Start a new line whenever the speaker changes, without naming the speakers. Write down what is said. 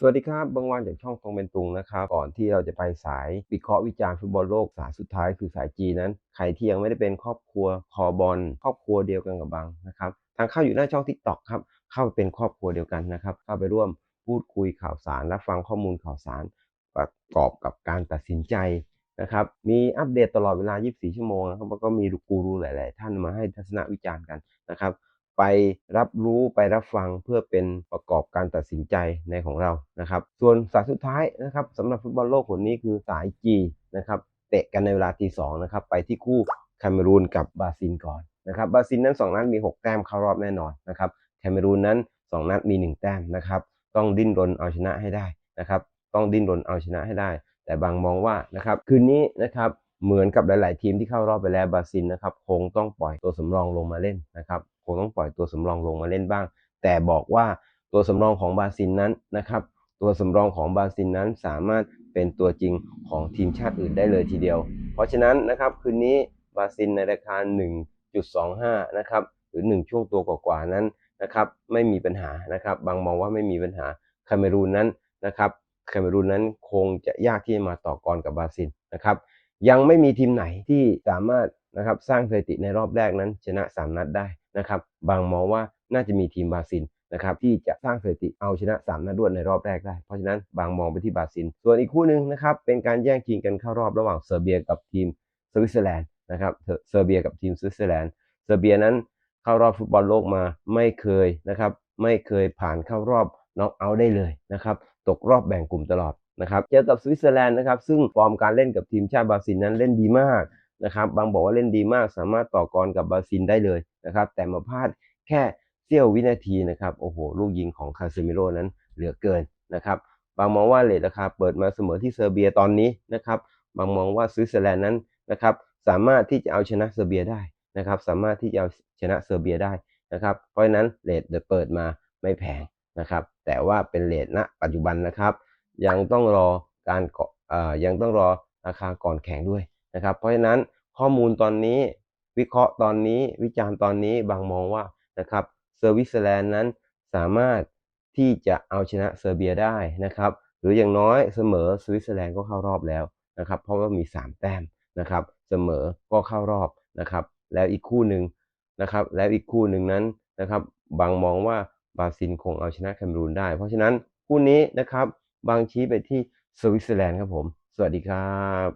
สวัสดีครับบางวันจากช่องตรงเป็นตุงนะครับ ก่อนที่เราจะไปสายวิเคราะห์วิจารณ์ฟุตบอลโลกสายสุดท้ายคือสายจีนั้น ใครที่ยังไม่ได้เป็นครอบครัวคอบอลครอบครัวเดียวกันกับบางนะครับ ทางเข้าอยู่หน้าช่องทิกตอกครับ เข้าไปเป็นครอบครัวเดียวกันนะครับ เข้าไปร่วมพูดคุยข่าวสารรับฟังข้อมูลข่าวสาร ประกอบกับการตัดสินใจนะครับ มีอัปเดตตลอดเวลา 24 ชั่วโมงนะครับแล้วก็มีกูรูหลาย ๆ ท่านมาให้ทัศนวิจารณ์กันนะครับ ไปรับรู้ไปรับฟังเพื่อเป็นประกอบการตัดสินใจในของเรานะครับ ส่วนสายสุดท้ายนะครับสำหรับฟุตบอลโลกคนนี้คือสาย G นะครับเตะกันในเวลาตีสองนะครับไปที่คู่แคเมรูนกับบราซิลก่อนนะครับบราซิลนั้น2นัดมี 6 แต้มเข้ารอบแน่นอนนะครับแคเมรูนนั้น 2 นัดมี 1 แต้มนะครับต้องดิ้นรนเอาชนะให้ได้นะครับต้องดิ้นรนเอาชนะให้ได้ แต่บางมองว่านะครับคืนนี้นะครับ เหมือนกับหลาย ๆ ทีมที่เข้ารอบไปแล้วบราซิลนะครับคงต้องปล่อยตัวสำรองลงมาเล่นนะครับคงต้องปล่อยตัวสำรองลงมาเล่นบ้าง แต่บอกว่าตัวสำรองของบราซิลนั้นนะครับตัวสำรองของบราซิลนั้นสามารถเป็นตัวจริงของทีมชาติอื่นได้เลยทีเดียว เพราะฉะนั้นนะครับคืนนี้บราซิลในราคา 1.25 นะครับหรือ 1 ช่วงตัวกว่า ๆ นั้นนะครับไม่มีปัญหานะครับบางมองว่าไม่มีปัญหาแคเมรูนนั้นนะครับแคเมรูนนั้นคงจะยากที่จะมาต่อกรกับบราซิลนะครับ ยังไม่มีทีมไหนที่สามารถนะครับสร้างสถิติในรอบแรกนั้น ชนะ 3 นัดได้นะครับบางมองว่าน่าจะมีทีมบราซิลนะครับที่จะสร้างสถิติเอาชนะ 3 นัดรวดในรอบแรกได้ เพราะฉะนั้นบางมองไปที่บราซิล ส่วนอีกคู่หนึ่งนะครับเป็นการแย่งชิงกันเข้ารอบระหว่างเซอร์เบียกับทีมสวิตเซอร์แลนด์นะครับเซอร์เบียกับทีมสวิตเซอร์แลนด์เซอร์เบียนั้นเข้ารอบฟุตบอลโลกมาไม่เคยนะครับไม่เคยผ่านเข้ารอบน็อกเอาท์ได้เลยนะครับตกรอบแบ่งกลุ่มตลอด นะครับเจอกับสวิตเซอร์แลนด์นะครับซึ่งฟอร์มการเล่นกับทีมชาติบราซิลนั้นเล่นดีมากนะครับบางบอกว่าเล่นดีมากสามารถต่อกรกับบราซิลได้เลยนะครับแต่มาพลาดแค่เสี้ยววินาทีนะครับโอ้โหลูกยิงของคาเซมิโร่นั้นเหลือเกินนะครับบางมองว่าเลทราคาเปิดมาเสมอที่เซอร์เบียตอนนี้นะครับบางมองว่าสวิตเซอร์แลนด์นั้นนะครับสามารถที่จะเอาชนะเซอร์เบียได้นะครับสามารถที่จะเอาชนะเซอร์เบียได้นะครับเพราะฉะนั้นเลทเปิดมาไม่แพงนะครับแต่ว่าเป็นเลทณปัจจุบันนะครับ ยังต้องรอการเอ่อยังต้องรอราคาก่อนแข่งด้วยนะครับ เพราะฉะนั้นข้อมูลตอนนี้วิเคราะห์ตอนนี้วิจารณ์ตอนนี้บางมองว่านะครับสวิตเซอร์แลนด์นั้นสามารถที่จะเอาชนะเซอร์เบียได้นะครับ หรืออย่างน้อยเสมอสวิตเซอร์แลนด์ก็เข้ารอบแล้วนะครับ เพราะว่ามี 3 แต้มนะครับ เสมอก็เข้ารอบนะครับ แล้วอีกคู่หนึ่งนะครับ แล้วอีกคู่หนึ่งนั้นนะครับ บางมองว่าบราซิลคงเอาชนะแคเมรูนได้ เพราะฉะนั้นคู่นี้นะครับ บางชี้ไปที่สวิตเซอร์แลนด์ครับผม สวัสดีครับ